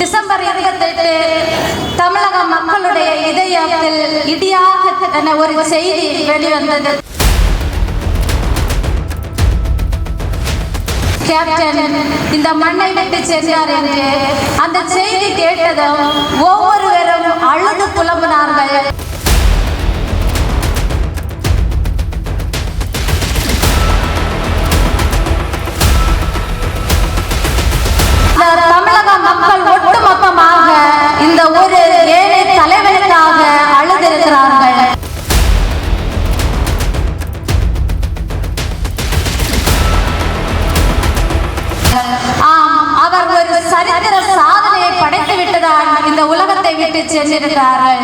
December இருபத்தெட்டு தமிழக மக்களுடைய இதயத்தில் இடியாக என ஒரு செய்தி வெளிவந்தது. கேப்டன் இந்த மண்ணை விட்டு சென்றார் என்று அந்த செய்தி கேட்டதும் ஒவ்வொருவரும் அழுது புலம்பினார்கள். தமிழக மக்கள் சென்றிருக்கிறார்கள்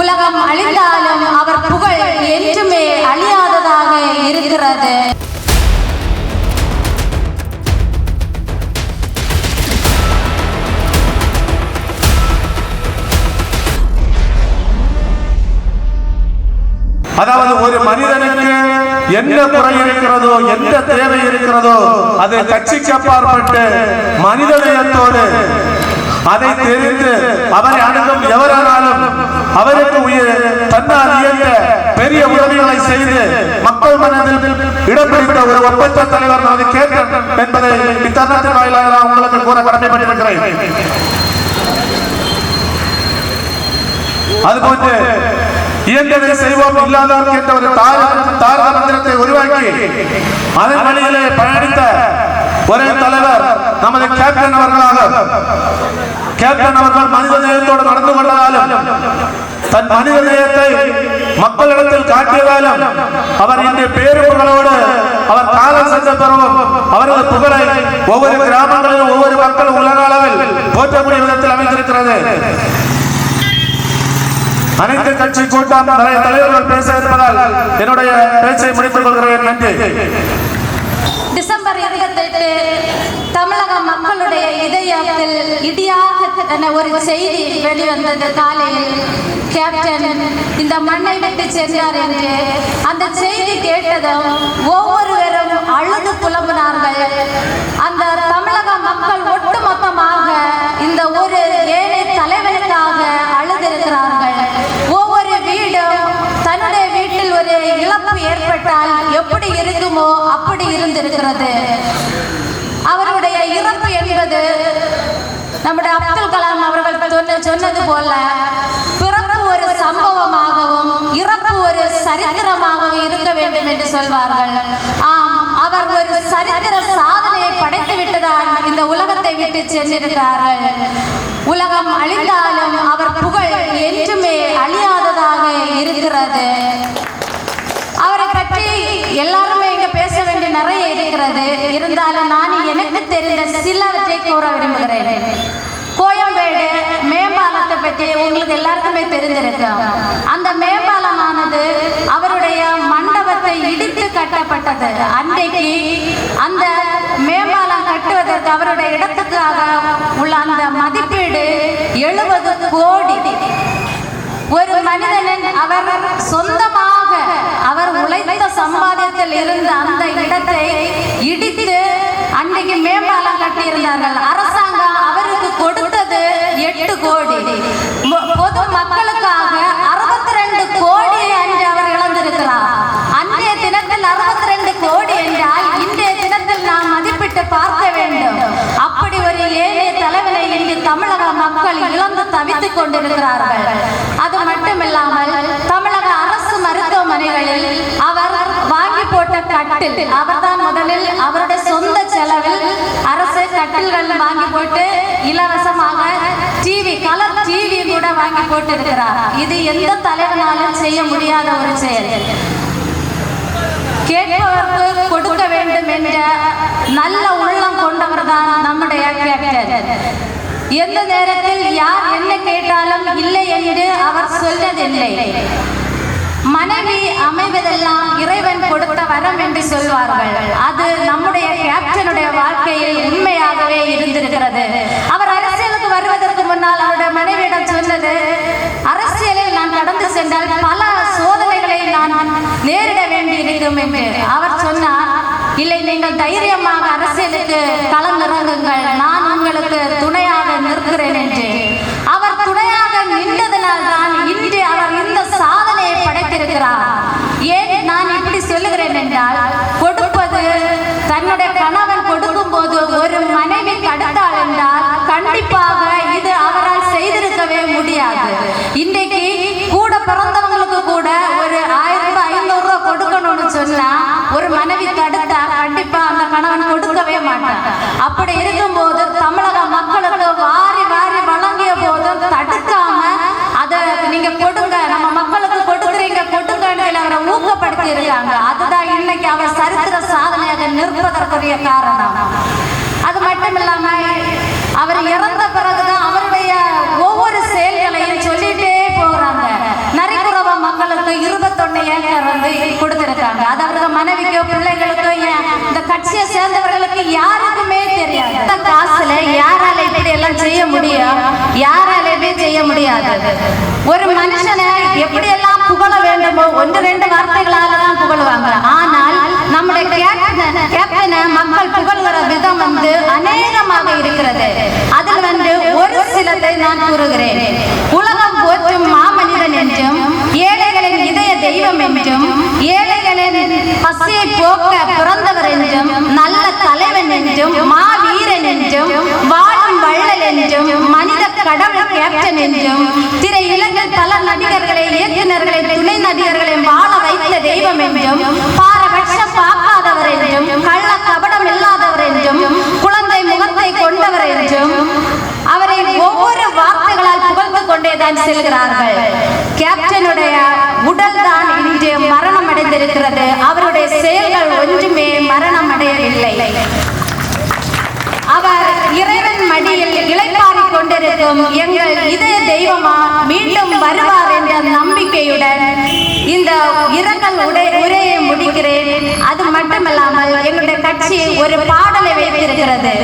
உலகம் அழிந்தாலும் அவர் புகழ் என்றுமே அழியாததாக இருக்கிறது. அதாவது ஒரு மனிதனுக்கு எந்த குறை இருக்கிறதோ எந்த தேவை இருக்கிறதோ அது கட்சிக்கு அப்பாற்பட்டு மனிதநேயத்தோடு அதை தெரிந்து அவரை அவருக்கு உயிர். தன்னால் இயங்க பெரிய உதவிகளை செய்து மக்கள் மனதில் இடம் பிடித்த ஒரு ஒப்பற்ற தலைவர் நான் கேட்கிறேன் என்பதை இத்தருணத்தின் வாயிலாக நான் உங்களுக்கு கூற கடமைப்பட்டிருக்கிறேன். அதுபோன்று இயன்றதை செய்வோம் இல்லாதான் என்ற ஒரு தார தார மந்திரத்தை உருவாக்கி அதன் வழியிலே பயணித்த ஒரே தலைவர் நமது கேப்டன் அவர்களாக. கேப்டன் அவர்கள் மனித நேயத்தோடு நடந்து கொண்டதாலும் தன் மனித நேயத்தை மக்களிடத்தில் காட்டியதாலும் அவர் இன்று பேருப்புகளோடு அவர் காலம் சென்ற பிறகும் அவரது புகழை ஒவ்வொரு கிராமங்களிலும் ஒவ்வொரு மக்களும் உலக அளவில் போற்றக்கூடிய விதத்தில் அமைந்திருக்கிறது. அனைத்து கட்சி கூட்டம் நிறைய தலைவர்கள் பேச இருப்பதால் என்னுடைய பேச்சை முடித்துக் கொள்கிறேன். நன்றி. டிசம்பர் தமிழக மக்களுடைய இதயத்தில் இடியாக என ஒரு செய்தி வெளிவந்தது காலையில். கேப்டன் இந்த மண்ணை விட்டு சென்றார் என்று. அந்த செய்தி கேட்டதும் ஒவ்வொருவரும் அழுது புலம்பினார்கள். அந்த தமிழக மக்கள் ஒட்டுமொத்தமாக இந்த ஒரு ஏழை தலைவனுக்காக அழுதிருக்கிறார்கள். ஒவ்வொரு வீடும் தன்னுடைய வீட்டில் ஒரு இழப்பு ஏற்பட்டால் எப்படி இருக்குமோ அப்படி இருந்திருக்கிறது. இருக்கிறது நம்முடைய அப்துல் கலாம் அவர்கள் சொன்னது போல பிறப்பு ஒரு சம்பவமாகவும் இறப்பு ஒரு சரித்திரமாகவும் இருக்க வேண்டும் என்று சொல்வார்கள். ஆம் அவர் ஒரு சரித்திர சாதனையை படைத்து விட்டதால் இந்த உலகத்தை விட்டு சென்றிருக்கிறார்கள். உலகம் அழிந்தாலும் அவர் புகழ் என்றுமே அழியாததாக இருக்கிறது. அவரை பற்றி எல்லா இங்க பேச வேண்டிய நிறைய இருக்கிறது இருந்தாலும் நான் எனக்கு தெரிந்த சிலவற்றை கூற விரும்புகிறேன். கோயம்பேடு மேம்பாலத்தை பற்றி உங்களுக்கு எல்லாருக்குமே தெரிஞ்சிருக்கும் அந்த மேம்பாலமானது அவருடைய மண்டபத்தை இடித்து கட்டப்பட்டது. அன்றைக்கு அந்த மேம்பாலம் கட்டுவதற்கு அவருடைய இடத்துக்காக உள்ள அந்த மதிப்பீடு எழுபது கோடி. ஒரு மனிதனின் அவர் சொந்தமாக மேம்பாலம் அரசாங்கம் அவருக்கு கொடுத்தது எட்டு கோடி. பொது மக்களுக்காக அறுபத்தி ரெண்டு கோடி அன்று அவர் இழந்திருக்கிறார். அன்றைய தினத்தில் அறுபத்தி ரெண்டு கோடி என்றால் இன்றைய தினத்தில் நாம் மதிப்பிட்டு பார்க்க வேண்டும். அப்படி ஒரு ஏழை தலைவனை இன்று தமிழக மக்கள் இழந்து தவித்துக் கொண்டிருக்கிறார்கள் அது மட்டுமில்லாமல் தமிழக அரசு மருத்துவமனைகளில் அவர் வாங்கி போட்ட கட்டில் அவர்தான் முதலில் அவருடைய சொந்த செலவில் அரசு கட்டில்கள் வாங்கி போட்டு இலவசமாக டிவி கலர் டிவி கூட வாங்கி போட்டு இருக்கிறார் இது எந்த தலைவனாலும் செய்ய முடியாத ஒரு செயல். கேட்பவருக்கு கொடுக்க வேண்டும் என்ற நல்ல உள்ளம் கொண்டவர் தான் நம்முடைய கேப்டன். எந்த நேரத்தில் யார் என்ன கேட்டாலும் இல்லை என்று அவர் சொன்னதில்லை மனைவி அமைவதெல்லாம் இறைவன் கொடுத்த சென்றது அரசியலில் நான் கடந்து சென்றால் பல சோதனைகளை நான் நேரிட வேண்டி இருக்கும் என்று அவர் சொன்னார். இல்லை நீங்கள் தைரியமாக அரசியலுக்கு களமிறங்குங்கள். நான் உங்களுக்கு துணையாக நிற்கிறேன் என்று. அவர் துணையாக நின்றதனால் தான் இன்று அவர் இந்த சாதனையை படைத்திருக்கிறார். ஏன் நான் இப்படி சொல்லுகிறேன் என்றால் கொடுப்பது தன்னுடைய கணவர் சொன்னா ஒரு மனைவி தடுத்தா கண்டிப்பா அந்த கணவன் கொடுக்கவே மாட்டான் அப்படி இருக்கும்போது தமிழக மக்களுக்கு வாரி வாரி வழங்கிய போது தடுக்காம அதை நீங்க கொடுங்க நம்ம மக்களுக்கு கொடுக்குறீங்க கொடுங்கன்னு அவரை ஊக்கப்படுத்தி இருக்காங்க அதுதான் இன்னைக்கு அவர் சரித்திர சாதனையாக நிற்பதற்குரிய காரணம். அது மட்டும் இல்லாம அவர் இறந்த பிறகுதான் வந்து அது மனைவிக்கோ பிள்ளைகளுக்கோ இந்த கட்சியை சேர்ந்தவர்களுக்கு யாருக்குமே தெரியாது. காசுல யாரால இப்படி எல்லாம் செய்ய முடியும்? யாராலுமே செய்ய முடியாது? ஒரு மனுஷனை எப்படி எல்லாம் புகழ வேண்டுமோ ஒன்று ரெண்டு வார்த்தைகளால தான் ஆனால் நம்முடைய கேப்டனை மக்கள் புகழ்கிற விதம் வந்து அநேகமாக இருக்கிறது அதில் வந்து ஒரு சிலதை நான் கூறுகிறேன் உலகம் போற்றும் மாமனிதன் என்றும் ஏழைகளின் இதய தெய்வம் என்றும் ஏழைகளின் பசியை போக்க பிறந்தவர் என்றும் நல்ல தலைவன் என்றும் மாவீரன் என்றும் வாழும் வள்ளல் என்றும் மனித கடவுள் கேப்டன் என்றும் திரை இளைஞர் பல நடிகர்களை இயக்குநர்களை துணை நடிகர்களை வாழ வைத்த தெய்வம் என்றும் பாரபட்சம் பார்க்காதவர் என்றும் கள்ள கபடம் இல்லாதவர் என்றும் குழந்தை முகத்தை கொண்டவர் என்றும் அவரை ஒவ்வொரு வார்த்தைகளால் புகழ்ந்து கொண்டேதான் செல்கிறார்கள். கேப்டனுடைய உடல் தான் இன்று மரணம் அடைந்திருக்கிறது. அவருடைய செயல்கள் ஒன்றுமே மரணம் அடையவில்லை அவர் இறைவன் மடியில் இளைப்பாறிக் எங்கள் இதய தெய்வமா மீண்டும் வருவார் என்ற நம்பிக்கையுடன் இந்த இரங்கல் உடை உரையை முடிக்கிறேன். அது மட்டுமல்லாமல் எங்களுடைய கட்சி ஒரு பாடலை வைத்திருக்கிறது.